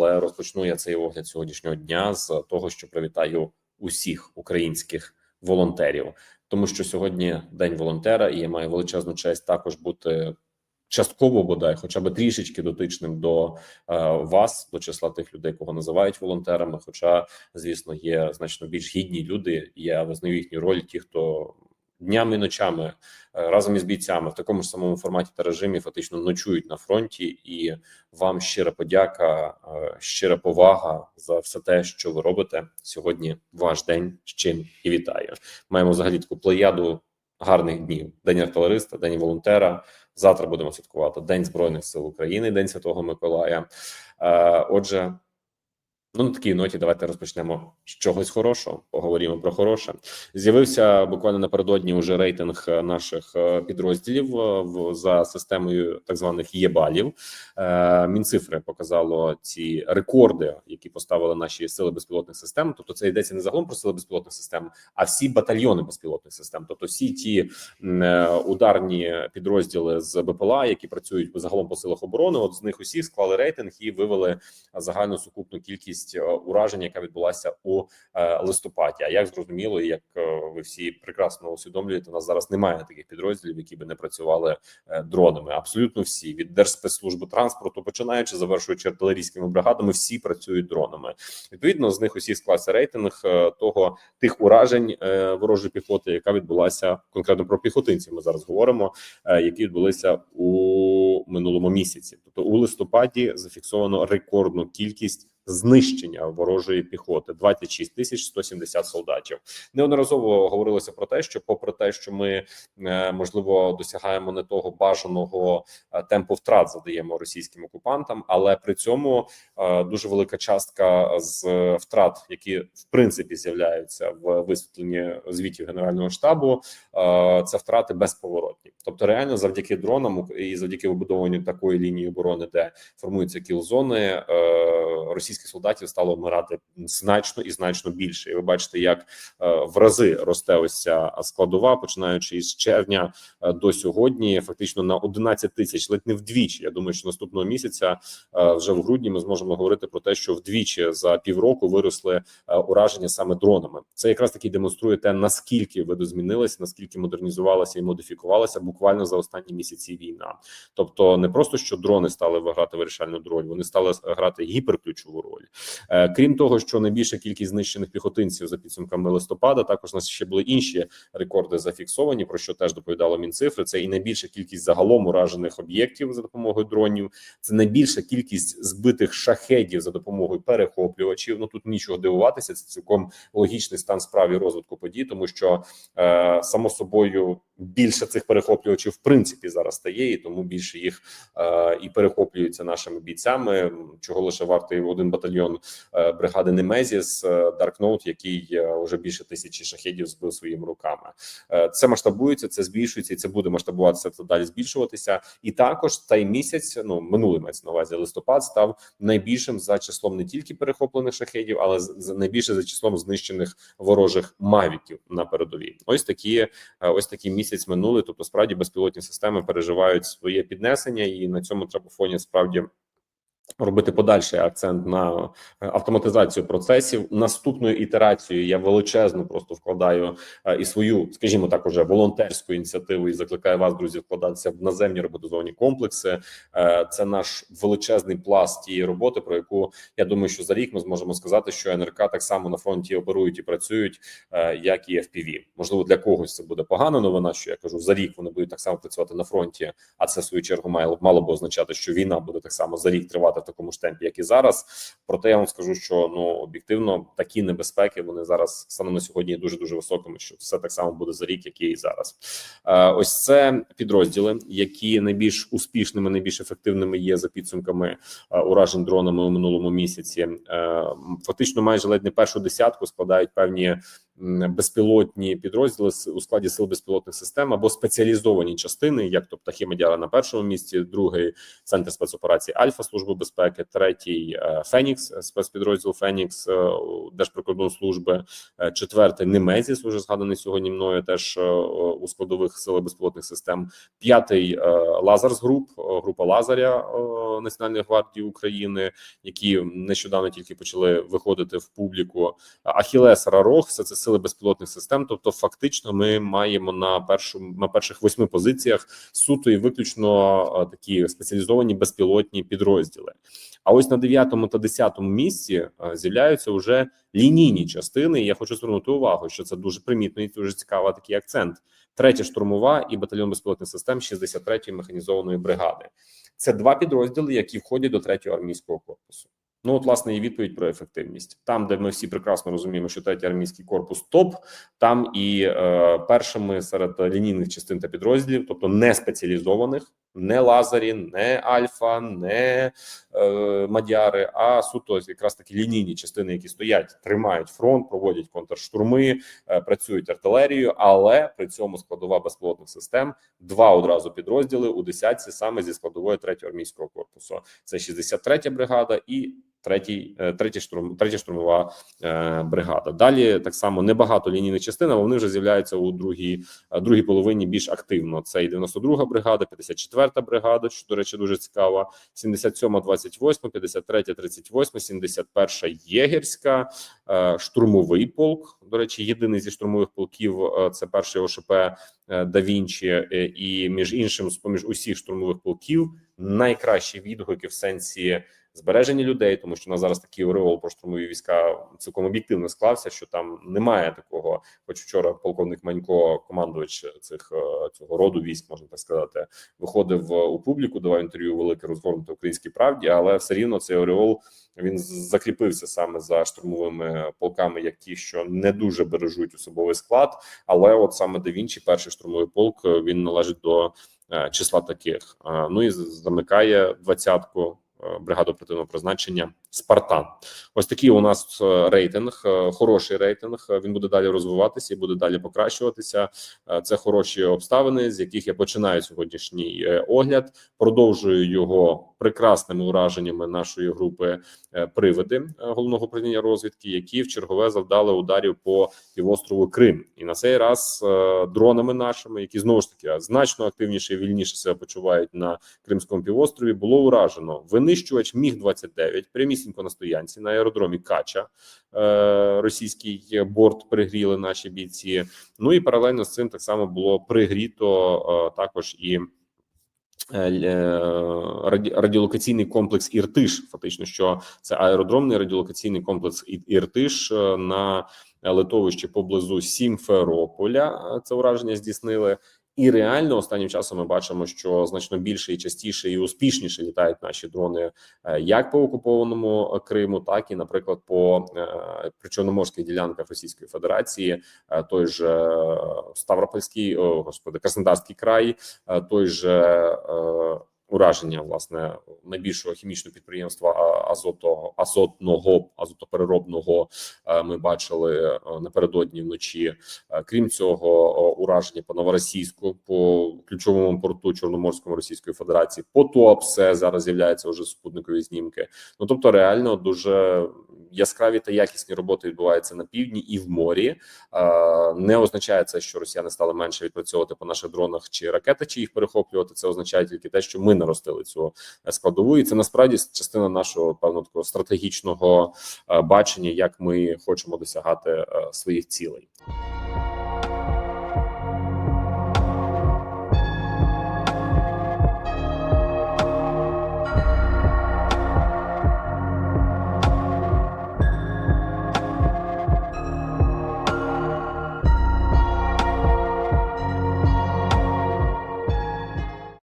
Але розпочну я цей огляд сьогоднішнього дня з того, що привітаю усіх українських волонтерів, тому що сьогодні день волонтера, і я маю величезну честь також бути. Частково бодай, хоча б трішечки дотичним до е, вас, до числа тих людей, кого називають волонтерами. Хоча, звісно, є значно більш гідні люди. Я визнаю їхню роль, ті, хто днями і ночами е, разом із бійцями в такому ж самому форматі та режимі фактично ночують на фронті, і вам щира подяка, е, щира повага за все те, що ви робите сьогодні. Ваш день з чим і вітаю. Маємо взагалі таку плеяду гарних днів: день артилериста, день волонтера. Завтра будемо святкувати День Збройних сил України, День Святого Миколая. Е, Отже. Ну, на такій ноті давайте розпочнемо з чогось хорошого. Поговоримо про хороше. З'явився буквально напередодні уже рейтинг наших е, підрозділів е, за системою так званих єбалів. Е, Мінцифри показало ці рекорди, які поставили наші сили безпілотних систем. Тобто, це йдеться не загалом про сили безпілотних систем, а всі батальйони безпілотних систем. Тобто, всі ті ударні підрозділи з БПЛА, які працюють загалом по силах оборони. От з них усіх склали рейтинг і вивели загальну сукупну кількість кількість е, уражень, яка відбулася у е, листопаді. А як зрозуміло, як е, ви всі прекрасно усвідомлюєте, у нас зараз немає таких підрозділів, які би не працювали дронами. Абсолютно всі від Держспецслужби транспорту, починаючи завершуючи артилерійськими бригадами, всі працюють дронами. Відповідно, з них усі склався рейтинг того тих уражень ворожої піхоти, яка відбулася конкретно про піхотинців. Ми зараз говоримо, які відбулися у минулому місяці. Тобто у листопаді зафіксовано рекордну кількість знищення ворожої піхоти 26 тисяч 170 солдатів. Неодноразово говорилося про те, що, попри те, що ми е, можливо досягаємо не того бажаного е, темпу втрат, задаємо російським окупантам, але при цьому е, дуже велика частка з втрат, які в принципі з'являються в висвітленні звітів генерального штабу, це втрати безповоротні. Тобто, реально, завдяки дронам і завдяки вибудованню такої лінії оборони, де формуються кіл-зони, російські українських солдатів стало вмирати значно і значно більше. І ви бачите, як е, в рази росте ось ця складова, починаючи із червня е, до сьогодні, фактично на 11 тисяч, ледь не вдвічі. Я думаю, що наступного місяця, е, вже в грудні, ми зможемо говорити про те, що вдвічі за півроку виросли ураження саме дронами. Це якраз таки демонструє те, наскільки видозмінилися, наскільки модернізувалася і модифікувалася буквально за останні місяці війна. Тобто, не просто що дрони стали грати вирішальну роль, вони стали грати гіперключову роль роль. Е, крім того, що найбільша кількість знищених піхотинців за підсумками листопада, також у нас ще були інші рекорди зафіксовані. Про що теж доповідало мінцифри. Це і найбільша кількість загалом уражених об'єктів за допомогою дронів. Це найбільша кількість збитих шахедів за допомогою перехоплювачів. Ну тут нічого дивуватися. Це цілком логічний стан справі розвитку подій, тому що е, само собою більше цих перехоплювачів в принципі зараз стає, і тому більше їх е, і перехоплюються нашими бійцями. Чого лише вартий один батальйон е, бригади Немезіс е, Даркноут, який е, вже більше тисячі шахедів збив своїми руками. Е, це масштабується, це збільшується, і це буде масштабуватися це далі збільшуватися. І також цей місяць, ну минулий мається на увазі листопад, став найбільшим за числом не тільки перехоплених шахедів, але з найбільше за числом знищених ворожих мавіків на передовій. Ось такі е, ось такі місяці місяць минулий. Тобто, справді безпілотні системи переживають своє піднесення, і на цьому треба фоні справді Робити подальший акцент на е, автоматизацію процесів. Наступною ітерацією я величезно просто вкладаю е, і свою, скажімо так, уже волонтерську ініціативу і закликаю вас, друзі, вкладатися в наземні роботизовані комплекси. Е, це наш величезний пласт тієї роботи, про яку я думаю, що за рік ми зможемо сказати, що НРК так само на фронті оперують і працюють, як і FPV. Можливо, для когось це буде погана новина. Що я кажу за рік вони будуть так само працювати на фронті, а це в свою чергу мало мало б означати, що війна буде так само за рік тривати такому ж темпі, як і зараз. Проте я вам скажу, що ну об'єктивно такі небезпеки вони зараз станом на сьогодні дуже дуже високими. Що все так само буде за рік, як і зараз. Е, ось це підрозділи, які найбільш успішними, найбільш ефективними є за підсумками е, уражень дронами у минулому місяці. Е, фактично, майже ледь не першу десятку складають певні безпілотні підрозділи у складі сил безпілотних систем або спеціалізовані частини, як то птахи на першому місці, другий центр спецоперацій Альфа Служби безпеки, третій е, Фенікс, е, спецпідрозділ Фенікс е, Держприкордонслужби, четвертий Немезіс, уже згаданий сьогодні мною, теж у складових сил безпілотних систем. П'ятий Лазарс Груп, група Лазаря Національної гвардії України, які нещодавно тільки почали виходити в публіку. Ахілес Рарох, все це сили безпілотних систем. Тобто, фактично, ми маємо на першому на перших восьми позиціях суто і виключно такі спеціалізовані безпілотні підрозділи. А ось на дев'ятому та десятому місці з'являються вже лінійні частини. І я хочу звернути увагу, що це дуже примітно і дуже цікавий такий акцент. Третя штурмова і батальйон безпілотних систем 63-ї механізованої бригади. Це два підрозділи, які входять до третього армійського корпусу. Ну, от, власне, і відповідь про ефективність. Там, де ми всі прекрасно розуміємо, що третій армійський корпус топ, там і е, першими серед лінійних частин та підрозділів, тобто не спеціалізованих, не лазарі, не альфа, не е, мадяри, а суто якраз такі лінійні частини, які стоять, тримають фронт, проводять контрштурми, е, працюють артилерією, але при цьому складова безпілотних систем два одразу підрозділи у десятці саме зі складової третього армійського корпусу. Це 63-я бригада і третій, е, третя штурм, третя штурмова е, бригада. Далі так само небагато лінійних частин, але вони вже з'являються у другій, е, другій половині більш активно. Це і 92-га бригада, 54-та бригада, що до речі, дуже цікава. 77-ма, 28, 53, 38, 71 Єгерська, е, штурмовий полк. До речі, єдиний зі штурмових полків е, це перший ОШП е, Да Вінчі, е, і між іншим, з поміж усіх штурмових полків, найкращі відгуки в сенсі збереження людей, тому що у нас зараз такий ореол про штурмові війська цілком об'єктивно склався, що там немає такого. Хоч вчора полковник Манько, командувач цих е, цього роду військ, можна так сказати, виходив е, у публіку, давав інтерв'ю велике розгорнуте українській правді, але все рівно цей ореол він закріпився саме за штурмовими полками, як ті, що не дуже бережуть особовий склад. Але от саме Да Вінчі, перший штурмовий полк, е, він належить до числа таких. Ну і замикає двадцятку бригаду оперативного призначення Спартан. Ось такий у нас е, рейтинг, е, хороший рейтинг. Е, Він буде далі розвиватися і буде далі покращуватися. Це хороші обставини, з яких я починаю сьогоднішній огляд. Продовжую його прекрасними ураженнями нашої групи привиди головного управління розвідки, які в чергове завдали ударів по півострову Крим, і на цей раз дронами нашими, які знову ж таки значно активніше і вільніше себе почувають на Кримському півострові, було уражено винищувач Міг 29 прямісінько на стоянці на аеродромі Кача. Е, російський борт пригріли наші бійці. Ну і паралельно з цим так само було пригріто е, також і. е, раді- Радіолокаційний комплекс Іртиш, фактично, що це аеродромний радіолокаційний комплекс Іртиш на литовищі поблизу Сімферополя. Це ураження здійснили. І реально останнім часом ми бачимо, що значно більше і частіше і успішніше літають наші дрони е, як по окупованому Криму, так і, наприклад, по е, причорноморських ділянках Російської Федерації, Е, той же Ставропольський, о, господи, Краснодарський край, той же ураження власне найбільшого хімічного підприємства а, азото азотного азотопереробного е, ми бачили е, напередодні вночі. Е, Крім цього, ураження по новоросійську по ключовому порту Чорноморському Російської Федерації, по ТОПСЕ зараз з'являються вже супутникові знімки. Ну тобто, реально дуже яскраві та якісні роботи відбуваються на півдні і в морі. Не означає це, що росіяни стали менше відпрацьовувати по наших дронах чи ракети, чи їх перехоплювати. Це означає тільки те, що ми наростили цю е, складову, і це насправді частина нашого певно такого стратегічного е, бачення, як ми хочемо досягати е, своїх цілей.